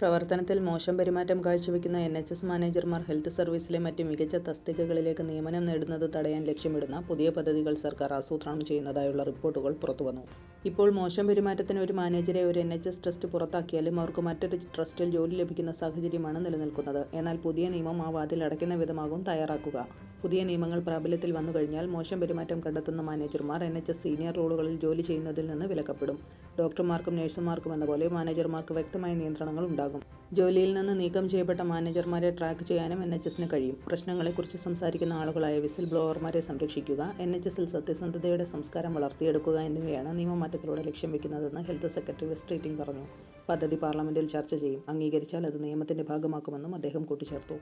പ്രവർത്തനത്തിൽ മോശം പെരുമാറ്റം കാഴ്ചവെക്കുന്ന എൻ എച്ച് എസ് മാനേജർമാർ ഹെൽത്ത് സർവീസിലെ മറ്റ് മികച്ച തസ്തികകളിലേക്ക് നിയമനം നേടുന്നത് തടയാൻ ലക്ഷ്യമിടുന്ന പുതിയ പദ്ധതികൾ സർക്കാർ ആസൂത്രണം ചെയ്യുന്നതായുള്ള റിപ്പോർട്ടുകൾ പുറത്തുവന്നു. ഇപ്പോൾ മോശം പെരുമാറ്റത്തിന് ഒരു മാനേജരെ ഒരു എൻ എച്ച് എസ് ട്രസ്റ്റ് പുറത്താക്കിയാലും അവർക്ക് മറ്റൊരു ട്രസ്റ്റിൽ ജോലി ലഭിക്കുന്ന സാഹചര്യമാണ് നിലനിൽക്കുന്നത്. എന്നാൽ പുതിയ നിയമം ആ വാതിൽ അടയ്ക്കുന്ന വിധമാകും തയ്യാറാക്കുക. പുതിയ നിയമങ്ങൾ പ്രാബല്യത്തിൽ വന്നു കഴിഞ്ഞാൽ മോശം പെരുമാറ്റം കണ്ടെത്തുന്ന മാനേജർമാർ എൻ എച്ച് എസ് സീനിയർ റോളുകളിൽ ജോലി ചെയ്യുന്നതിൽ നിന്ന് വിലക്കപ്പെടും. ഡോക്ടർമാർക്കും നഴ്സുമാർക്കും എന്ന പോലെ മാനേജർമാർക്ക് വ്യക്തമായ നിയന്ത്രണങ്ങൾ ഉണ്ടാകും. ജോലിയിൽ നിന്ന് നീക്കം ചെയ്യപ്പെട്ട മാനേജർമാരെ ട്രാക്ക് ചെയ്യാനും എൻ എച്ച് എസിന് കഴിയും. പ്രശ്നങ്ങളെക്കുറിച്ച് സംസാരിക്കുന്ന ആളുകളായ വിസിൽ ബ്ലോവർമാരെ സംരക്ഷിക്കുക എൻ എച്ച് എസിൽ സത്യസന്ധതയുടെ സംസ്കാരം വളർത്തിയെടുക്കുക എന്നിവയാണ് നിയമമാറ്റത്തിലൂടെ ലക്ഷ്യം വെക്കുന്നതെന്ന് ഹെൽത്ത് സെക്രട്ടറി വെസ്റ്റ് പറഞ്ഞു. പദ്ധതി പാർലമെന്റിൽ ചർച്ച ചെയ്യും. അംഗീകരിച്ചാൽ അത് നിയമത്തിന്റെ ഭാഗമാക്കുമെന്നും അദ്ദേഹം കൂട്ടിച്ചേർത്തു.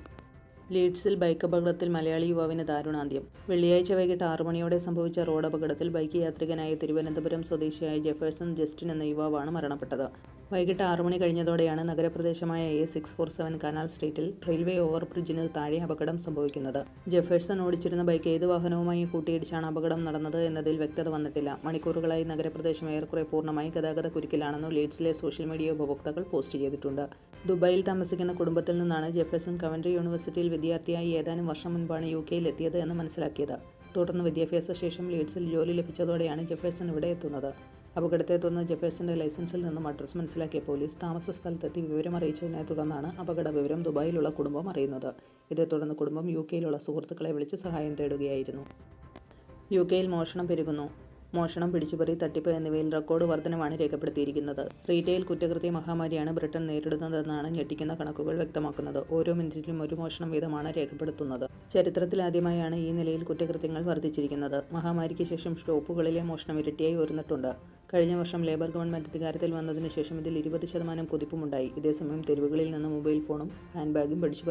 ലീഡ്സിൽ ബൈക്ക് അപകടത്തിൽ മലയാളി യുവാവിന് ദാരുണാന്ത്യം. വെള്ളിയാഴ്ച വൈകിട്ട് ആറു മണിയോടെ സംഭവിച്ച റോഡ് അപകടത്തിൽ ബൈക്ക് യാത്രികനായ തിരുവനന്തപുരം സ്വദേശിയായ ജെഫേഴ്സൺ ജസ്റ്റിൻ എന്ന യുവാവാണ് മരണപ്പെട്ടത്. വൈകിട്ട് ആറു മണി കഴിഞ്ഞതോടെയാണ് നഗരപ്രദേശമായ A six four seven canal സ്ട്രീറ്റിൽ റെയിൽവേ ഓവർബ്രിഡ്ജിന് താഴെ അപകടം സംഭവിക്കുന്നത്. ജെഫേഴ്സൺ ഓടിച്ചിരുന്ന ബൈക്ക് ഏത് വാഹനവുമായി കൂട്ടിയിടിച്ചാണ് അപകടം നടന്നത് എന്നതിൽ വ്യക്തത വന്നിട്ടില്ല. മണിക്കൂറുകളായി നഗരപ്രദേശം ഏറെക്കുറെ പൂർണമായി ഗതാഗത കുരുക്കിലാണെന്ന് ലീഡ്സിലെ സോഷ്യൽ മീഡിയ ഉപഭോക്താക്കൾ പോസ്റ്റ് ചെയ്തിട്ടുണ്ട്. ദുബായിൽ താമസിക്കുന്ന കുടുംബത്തിൽ നിന്നാണ് ജെഫേഴ്സൺ കവൻട്രി യൂണിവേഴ്സിറ്റിയിൽ വിദ്യാർത്ഥിയായി ഏതാനും വർഷം മുൻപാണ് യു കെയിൽ എത്തിയത് എന്ന് മനസ്സിലാക്കിയത്. തുടർന്ന് വിദ്യാഭ്യാസ ശേഷം ലീഡ്സിൽ ജോലി ലഭിച്ചതോടെയാണ് ജെഫേഴ്സൺ ഇവിടെ എത്തുന്നത്. അപകടത്തെ തുടർന്ന് ജെഫേഴ്സന്റെ ലൈസൻസിൽ നിന്നും അഡ്രസ് മനസ്സിലാക്കിയ പോലീസ് താമസ സ്ഥലത്തെത്തി വിവരം അറിയിച്ചതിനെ തുടർന്നാണ് അപകട വിവരം ദുബായിലുള്ള കുടുംബം അറിയുന്നത്. ഇതേ തുടർന്ന് കുടുംബം യു കെയിലുള്ള സുഹൃത്തുക്കളെ വിളിച്ച് സഹായം തേടുകയായിരുന്നു. യു കെയിൽ മോഷണം പെരുകുന്നു. മോഷണം പിടിച്ചുപറി തട്ടിപ്പ് എന്നിവയിൽ റെക്കോർഡ് വർധനമാണ് രേഖപ്പെടുത്തിയിരിക്കുന്നത്. റീറ്റെയിൽ കുറ്റകൃത്യ മഹാമാരിയാണ് ബ്രിട്ടൻ നേരിടുന്നതെന്നാണ് ഞെട്ടിക്കുന്ന കണക്കുകൾ വ്യക്തമാക്കുന്നത്. ഓരോ മിനിറ്റിലും ഒരു മോഷണം വീതമാണ് രേഖപ്പെടുത്തുന്നത്. ചരിത്രത്തിലാദ്യമായാണ് ഈ നിലയിൽ കുറ്റകൃത്യങ്ങൾ വർദ്ധിച്ചിരിക്കുന്നത് മഹാമാരിക്ക് ശേഷം ഷോപ്പുകളിലെ മോഷണം ഇരട്ടിയായി ഉയർന്നിട്ടുണ്ട്. കഴിഞ്ഞ വർഷം ലേബർ ഗവൺമെന്റ് അധികാരത്തിൽ വന്നതിന് ശേഷം ഇതിൽ ഇരുപത് ശതമാനം കുതിപ്പുമുണ്ടായി. ഇതേസമയം തെരുവുകളിൽ നിന്ന് മൊബൈൽ ഫോണും ഹാൻഡ് ബാഗും പിടിച്ചു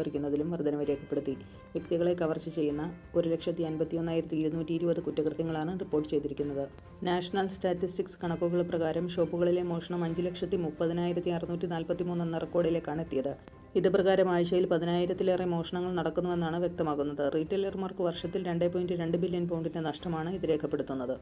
വർധനവ് രേഖപ്പെടുത്തി. വ്യക്തികളെ കവർച്ച ചെയ്യുന്ന ഒരു ലക്ഷത്തി അൻപത്തി ഒന്നായിരത്തി ഇരുന്നൂറ്റി ഇരുപത് കുറ്റകൃത്യങ്ങളാണ് റിപ്പോർട്ട് ചെയ്തിരിക്കുന്നത്. നാഷണൽ സ്റ്റാറ്റിസ്റ്റിക്സ് കണക്കുകൾ പ്രകാരം ഷോപ്പുകളിലെ മോഷണം അഞ്ച് ലക്ഷത്തി മുപ്പതിനായിരത്തി അറുന്നൂറ്റി നാൽപ്പത്തി മൂന്ന് എന്ന റെക്കോർഡിലേക്കാണ് എത്തിയത്. ഇത് പ്രകാരം ആഴ്ചയിൽ പതിനായിരത്തിലേറെ മോഷണങ്ങൾ നടക്കുന്നുവെന്നാണ് വ്യക്തമാകുന്നത്. റീറ്റെയിലർമാർക്ക് വർഷത്തിൽ രണ്ട് പോയിന്റ് രണ്ട് ബില്യൺ പൗണ്ടിന്റെ നഷ്ടമാണ് ഇത് രേഖപ്പെടുത്തുന്നത്.